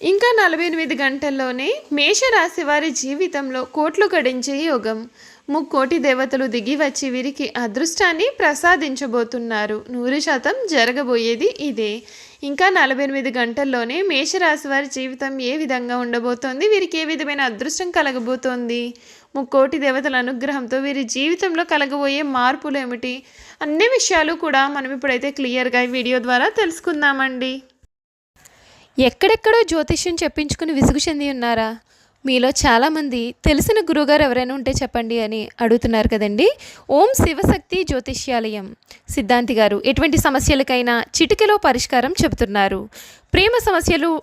ఇంకా నలభై ఎనిమిది గంటల్లోనే మేషరాశి వారి జీవితంలో కోట్లు గడించే యోగం. ముక్కోటి దేవతలు దిగి వచ్చి వీరికి అదృష్టాన్ని ప్రసాదించబోతున్నారు. నూరు శాతం జరగబోయేది ఇదే. ఇంకా నలభై ఎనిమిది గంటల్లోనే మేషరాశి వారి జీవితం ఏ విధంగా ఉండబోతోంది? వీరికి ఏ విధమైన అదృష్టం కలగబోతోంది? ముక్కోటి దేవతల అనుగ్రహంతో వీరి జీవితంలో కలగబోయే మార్పులు ఏమిటి? అన్ని విషయాలు కూడా మనం ఇప్పుడైతే క్లియర్గా ఈ వీడియో ద్వారా తెలుసుకుందామండి. ఎక్కడెక్కడో జ్యోతిష్యం చెప్పించుకుని విసుగు చెంది ఉన్నారా? మీలో చాలామంది తెలిసిన గురువుగారు ఎవరైనా ఉంటే చెప్పండి అని అడుగుతున్నారు కదండి. ఓం శివశక్తి జ్యోతిష్యాలయం. సిద్ధాంతి గారు ఎటువంటి సమస్యలకైనా చిటికెలో పరిష్కారం చెబుతున్నారు. ప్రేమ సమస్యలు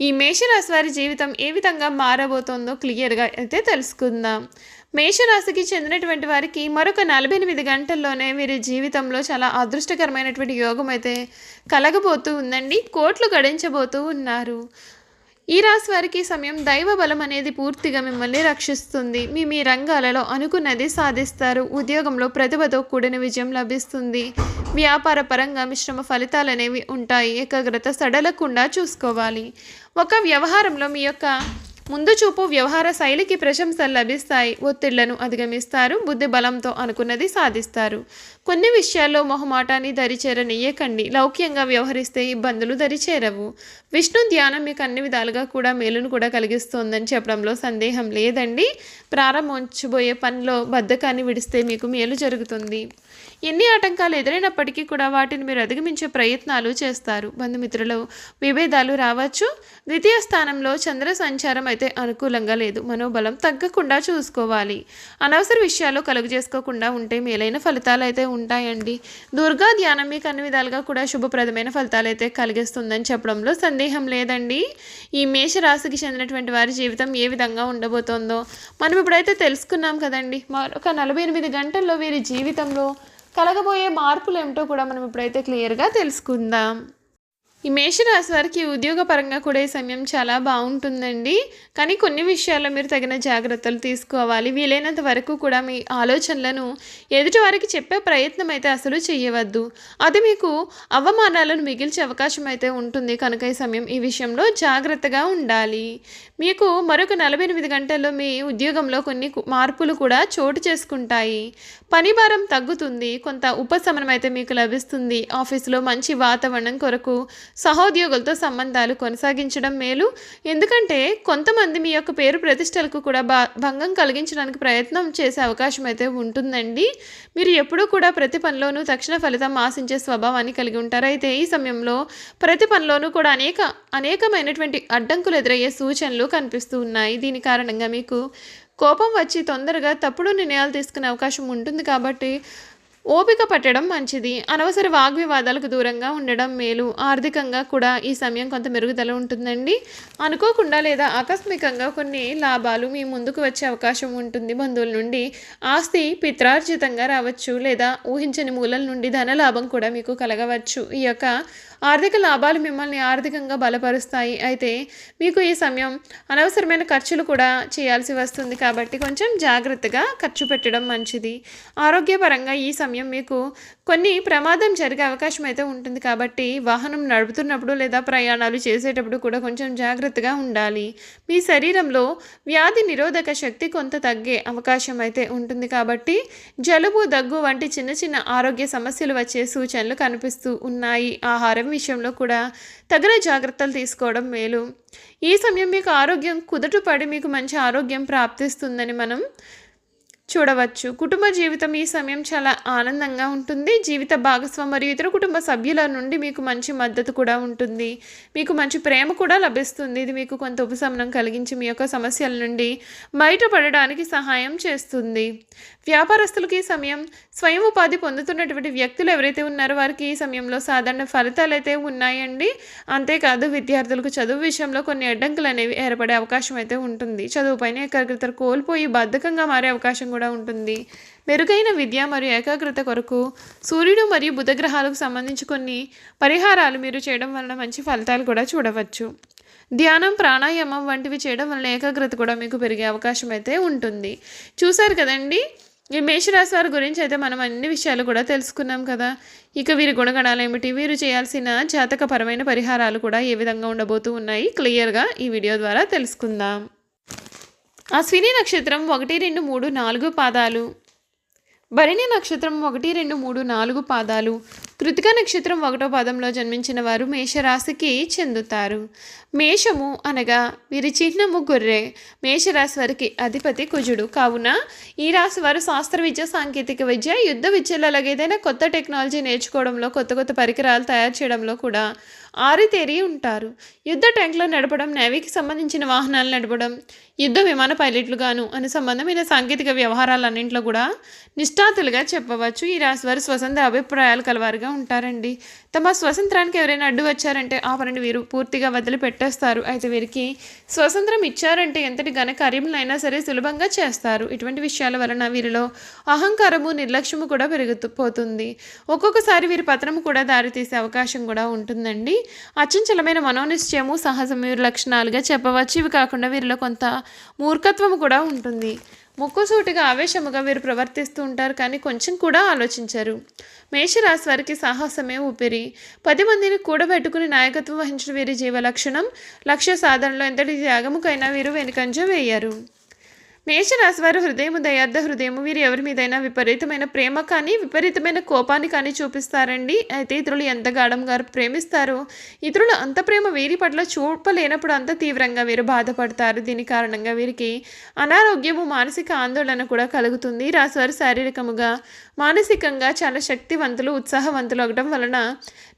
ఈ మేషరాశి వారి జీవితం ఏ విధంగా మారబోతోందో క్లియర్గా అయితే తెలుసుకుందాం. మేషరాశికి చెందినటువంటి వారికి మరొక నలభై ఎనిమిది గంటల్లోనే వీరి జీవితంలో చాలా అదృష్టకరమైనటువంటి యోగం అయితే కలగబోతూ ఉందండి. కోట్లు గడించబోతూ ఉన్నారు. ఈ రాశి వారికి సమయం దైవ బలం అనేది పూర్తిగా మిమ్మల్ని రక్షిస్తుంది. మీ మీ రంగాలలో అనుకున్నది సాధిస్తారు. ఉద్యోగంలో ప్రతిభతో కూడిన విజయం లభిస్తుంది. వ్యాపార పరంగా మిశ్రమ ఫలితాలు అనేవి ఉంటాయి. ఏకాగ్రత సడలకుండా చూసుకోవాలి. ఒక వ్యవహారంలో మీ యొక్క ముందు చూపు వ్యవహార శైలికి ప్రశంసలు లభిస్తాయి. ఒత్తిళ్ళను అధిగమిస్తారు. బుద్ధి బలంతో అనుకున్నది సాధిస్తారు. కొన్ని విషయాల్లో మొహమాటాన్ని దరిచేరనియ్యకండి లౌక్యంగా వ్యవహరిస్తే ఇబ్బందులు దరిచేరవు. విష్ణు ధ్యానం మీకు అన్ని విధాలుగా కూడా మేలును కూడా కలిగిస్తోందని చెప్పడంలో సందేహం లేదండి. ప్రారంభించబోయే పనిలో బద్ధకాన్ని విడిస్తే మీకు మేలు జరుగుతుంది. ఎన్ని ఆటంకాలు ఎదురైనప్పటికీ కూడా వాటిని మీరు అధిగమించే ప్రయత్నాలు చేస్తారు. బంధుమిత్రులు విభేదాలు రావచ్చు. ద్వితీయ స్థానంలో చంద్ర సంచారం అయితే అనుకూలంగా లేదు. మనోబలం తగ్గకుండా చూసుకోవాలి. అనవసర విషయాలు కలుగు చేసుకోకుండా ఉంటే మేలైన ఫలితాలు అయితే ఉంటాయండి. దుర్గా ధ్యానం మీకు అన్ని విధాలుగా కూడా శుభప్రదమైన ఫలితాలు అయితే కలిగిస్తుందని చెప్పడంలో సందేహం లేదండి. ఈ మేషరాశికి చెందినటువంటి వారి జీవితం ఏ విధంగా ఉండబోతోందో మనం ఇప్పుడైతే తెలుసుకున్నాం కదండి. మరొక నలభై ఎనిమిది గంటల్లో వీరి జీవితంలో కలగబోయే మార్పులు ఏమిటో కూడా మనం ఇప్పుడైతే క్లియర్గా తెలుసుకుందాం. ఈ మేషరాశి వారికి ఉద్యోగపరంగా కూడా ఈ సమయం చాలా బాగుంటుందండి. కానీ కొన్ని విషయాల్లో మీరు తగిన జాగ్రత్తలు తీసుకోవాలి. వీలైనంత వరకు కూడా మీ ఆలోచనలను ఎదుటి వారికి చెప్పే ప్రయత్నం అయితే అసలు చేయవద్దు అది మీకు అవమానాలను మిగిల్చే అవకాశం అయితే ఉంటుంది. కనుక ఈ సమయం ఈ విషయంలో జాగ్రత్తగా ఉండాలి. మీకు మరొక నలభై ఎనిమిది గంటల్లో మీ ఉద్యోగంలో కొన్ని మార్పులు కూడా చోటు చేసుకుంటాయి. పని భారం తగ్గుతుంది. కొంత ఉపశమనం అయితే మీకు లభిస్తుంది. ఆఫీసులో మంచి వాతావరణం కొరకు సహోద్యోగులతో సంబంధాలు కొనసాగించడం మేలు. ఎందుకంటే కొంతమంది మీ యొక్క పేరు ప్రతిష్టలకు కూడా భంగం కలిగించడానికి ప్రయత్నం చేసే అవకాశం అయితే ఉంటుందండి. మీరు ఎప్పుడూ కూడా ప్రతి పనిలోనూ తక్షణ ఫలితం ఆశించే స్వభావాన్ని కలిగి ఉంటారు. అయితే ఈ సమయంలో ప్రతి పనిలోనూ కూడా అనేక అనేకమైనటువంటి అడ్డంకులు ఎదురయ్యే సూచనలు కనిపిస్తూ ఉన్నాయి. దీని కారణంగా మీకు కోపం వచ్చి తొందరగా తప్పుడు నిర్ణయాలు తీసుకునే అవకాశం ఉంటుంది. కాబట్టి ఓపిక పట్టడం మంచిది. అనవసర వాగ్వివాదాలకు దూరంగా ఉండడం మేలు. ఆర్థికంగా కూడా ఈ సమయం కొంత మెరుగుదల ఉంటుందండి. అనుకోకుండా లేదా ఆకస్మికంగా కొన్ని లాభాలు మీ ముందుకు వచ్చే అవకాశం ఉంటుంది. బంధువుల నుండి ఆస్తి పిత్రార్జితంగా రావచ్చు లేదా ఊహించని మూలల నుండి ధన లాభం కూడా మీకు కలగవచ్చు. ఈ యొక్క ఆర్థిక లాభాలు మిమ్మల్ని ఆర్థికంగా బలపరుస్తాయి. అయితే మీకు ఈ సమయం అనవసరమైన ఖర్చులు కూడా చేయాల్సి వస్తుంది. కాబట్టి కొంచెం జాగ్రత్తగా ఖర్చు పెట్టడం మంచిది. ఆరోగ్యపరంగా ఈ సమయం మీకు కొన్ని ప్రమాదం జరిగే అవకాశం అయితే ఉంటుంది. కాబట్టి వాహనం నడుపుతున్నప్పుడు లేదా ప్రయాణాలు చేసేటప్పుడు కూడా కొంచెం జాగ్రత్తగా ఉండాలి. మీ శరీరంలో వ్యాధి నిరోధక శక్తి కొంత తగ్గే అవకాశం అయితే ఉంటుంది. కాబట్టి జలుబు దగ్గు వంటి చిన్న చిన్న ఆరోగ్య సమస్యలు వచ్చే సూచనలు కనిపిస్తూ ఉన్నాయి. ఆహారం విషయంలో కూడా తగిన జాగ్రత్తలు తీసుకోవడం మేలు. ఈ సమయం మీకు ఆరోగ్యం కుదుటపడి మీకు మంచి ఆరోగ్యం ప్రాప్తిస్తుందని మనం చూడవచ్చు. కుటుంబ జీవితం ఈ సమయం చాలా ఆనందంగా ఉంటుంది. జీవిత భాగస్వామి మరియు ఇతర కుటుంబ సభ్యుల నుండి మీకు మంచి మద్దతు కూడా ఉంటుంది. మీకు మంచి ప్రేమ కూడా లభిస్తుంది. ఇది మీకు కొంత ఉపశమనం కలిగించి మీ యొక్క సమస్యల నుండి బయటపడడానికి సహాయం చేస్తుంది. వ్యాపారస్తులకి ఈ సమయం స్వయం ఉపాధి పొందుతున్నటువంటి వ్యక్తులు ఎవరైతే ఉన్నారో వారికి ఈ సమయంలో సాధారణ ఫలితాలు అయితే ఉన్నాయండి. అంతేకాదు విద్యార్థులకు చదువు విషయంలో కొన్ని అడ్డంకులు అనేవి ఏర్పడే అవకాశం అయితే ఉంటుంది. చదువుపైన ఏకాగ్రత కోల్పోయి బద్ధకంగా మారే అవకాశం కూడా ఉంటుంది. మెరుగైన విద్య మరియు ఏకాగ్రత కొరకు సూర్యుడు మరియు బుధ గ్రహాలకు సంబంధించి కొన్ని పరిహారాలు మీరు చేయడం వలన మంచి ఫలితాలు కూడా చూడవచ్చు. ధ్యానం ప్రాణాయామం వంటివి చేయడం వలన ఏకాగ్రత కూడా మీకు పెరిగే అవకాశం అయితే ఉంటుంది. చూశారు కదండి? ఈ మేషరాశి వారి గురించి అయితే మనం అన్ని విషయాలు కూడా తెలుసుకున్నాం కదా. ఇక వీరి గుణగణాలు ఏమిటి? వీరు చేయాల్సిన జాతకపరమైన పరిహారాలు కూడా ఏ విధంగా ఉండబోతూ ఉన్నాయి? క్లియర్గా ఈ వీడియో ద్వారా తెలుసుకుందాం. అశ్విని నక్షత్రం ఒకటి రెండు మూడు నాలుగు పాదాలు. భరణి నక్షత్రం ఒకటి రెండు మూడు నాలుగు పాదాలు. కృతిక నక్షత్రం ఒకటో పాదంలో జన్మించిన వారు మేషరాశికి చెందుతారు. మేషము అనగా వీరి చిహ్నము గొర్రె. మేషరాశి వారికి అధిపతి కుజుడు. కావున ఈ రాశి వారు శాస్త్ర విద్య సాంకేతిక విద్య యుద్ధ విద్యలో అలాగే ఏదైనా కొత్త టెక్నాలజీ నేర్చుకోవడంలో కొత్త కొత్త పరికరాలు తయారు చేయడంలో కూడా ఆరితేరి ఉంటారు. యుద్ధ ట్యాంకులు నడపడం నేవీకి సంబంధించిన వాహనాలు నడపడం యుద్ధ విమాన పైలట్లుగాను అనే సంబంధమైన సాంకేతిక వ్యవహారాలన్నింటిలో కూడా నిష్ఠాతులుగా చెప్పవచ్చు. ఈ రాశి వారు స్వతంత్ర అభిప్రాయాలు కలవారుగా ఉంటారండి. తమ స్వతంత్రానికి ఎవరైనా అడ్డు వచ్చారంటే ఆ పనిని వీరు పూర్తిగా వదిలిపెట్టేస్తారు. అయితే వీరికి స్వతంత్రం ఇచ్చారంటే ఎంతటి ఘన కార్యములైనా సరే సులభంగా చేస్తారు. ఇటువంటి విషయాల వలన వీరిలో అహంకారము నిర్లక్ష్యము కూడా పెరుగుతూ పోతుంది. ఒక్కొక్కసారి వీరి పతనము కూడా దారితీసే అవకాశం కూడా ఉంటుందండి. అచంచలమైన మనోనిశ్చయము సహజం వీరి లక్షణాలుగా చెప్పవచ్చు. ఇవి కాకుండా వీరిలో కొంత మూర్ఖత్వము కూడా ఉంటుంది. ముక్కుసూటిగా ఆవేశముగా వీరు ప్రవర్తిస్తూ ఉంటారు కానీ కొంచెం కూడా ఆలోచించారు. మేషరాశి వారికి సాహసమే ఊపిరి. పది మందిని కూడబెట్టుకుని నాయకత్వం వహించిన వీరి జీవ లక్షణం లక్ష్య సాధనలో ఎంతటి త్యాగముకైనా వీరు వెనుకంజ వేయరు. మేషరాశి వారు హృదయము దయార్థ హృదయము వీరు ఎవరి మీదైనా విపరీతమైన ప్రేమ కానీ విపరీతమైన కోపాన్ని కానీ చూపిస్తారండి. అయితే ఇతరులు ఎంత గాఢంగా ప్రేమిస్తారు ఇతరులు అంత ప్రేమ వీరి పట్ల చూపలేనప్పుడు అంత తీవ్రంగా వీరు బాధపడతారు. దీని కారణంగా వీరికి అనారోగ్యము మానసిక ఆందోళన కూడా కలుగుతుంది. రాశివారు శారీరకముగా మానసికంగా చాలా శక్తివంతులు ఉత్సాహవంతులు అవడం వలన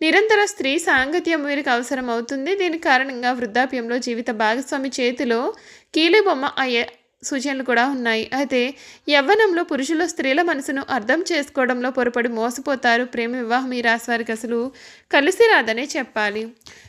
నిరంతర స్త్రీ సాంగత్యం వీరికి అవసరం అవుతుంది దీని కారణంగా వృద్ధాప్యంలో జీవిత భాగస్వామి చేతిలో కీలుబొమ్మ అయ్యే సూచనలు కూడా ఉన్నాయి. అయితే యవ్వనంలో పురుషులు స్త్రీల మనసును అర్థం చేసుకోవడంలో పొరపడి మోసపోతారు. ప్రేమ వివాహం ఈ రాశి వారికి అసలు కలిసి రాదనే చెప్పాలి.